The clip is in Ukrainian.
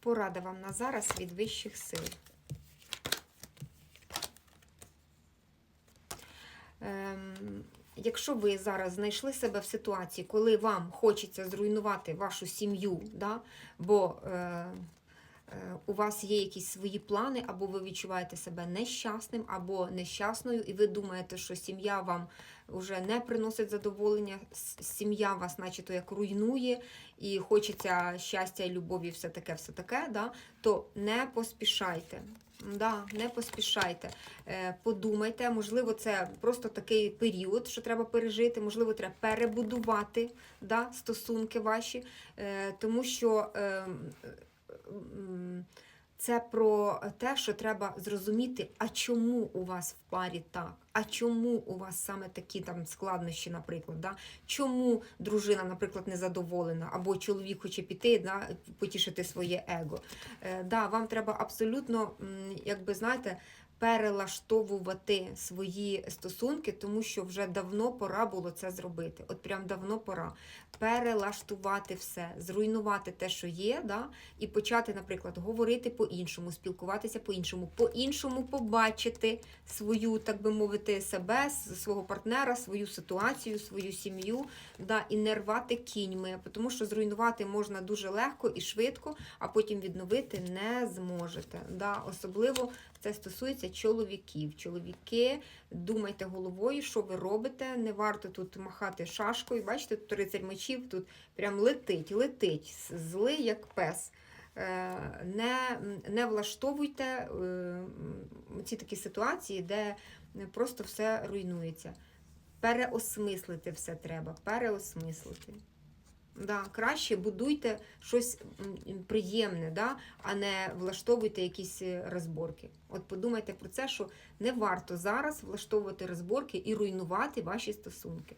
Порада вам на зараз від вищих сил. Ем, якщо ви зараз знайшли себе в ситуації, коли вам хочеться зруйнувати вашу сім'ю, да, бо е, у вас є якісь свої плани, або ви відчуваєте себе нещасним, або нещасною, і ви думаєте, що сім'я вам вже не приносить задоволення, сім'я вас, начебто, як руйнує, і хочеться щастя і любові, все таке, все таке, да, то не поспішайте. Да, не поспішайте. Е, Подумайте, можливо, це просто такий період, що треба пережити, можливо, треба перебудувати да, стосунки ваші, е, тому що е, м, це про те, що треба зрозуміти, а чому у вас в парі так, а чому у вас саме такі там складнощі, наприклад, да? чому дружина, наприклад, незадоволена, або чоловік хоче піти, да, потішити своє его. Е, да, вам треба абсолютно, як якби знаєте, перелаштовувати свої стосунки, тому що вже давно пора було це зробити. От прям давно пора перелаштувати все, зруйнувати те, що є, да, і почати, наприклад, говорити по-іншому, спілкуватися по-іншому, по-іншому побачити свою, так би мовити, себе, свого партнера, свою ситуацію, свою сім'ю, да, і не рвати кіньми, тому що зруйнувати можна дуже легко і швидко, а потім відновити не зможете. Да. Особливо це стосується чоловіків. Чоловіки, думайте головою, що ви робите. Не варто тут махати шашкою. Бачите, тут рицарь мечів тут прям летить, летить, злий як пес. Е, Не, не влаштовуйте е, ці такі ситуації, де просто все руйнується. Переосмислити все треба, переосмислити. Да, краще будуйте щось приємне, да, а не влаштовуйте якісь е, розборки. От подумайте про це, що не варто зараз влаштовувати розборки і руйнувати ваші стосунки.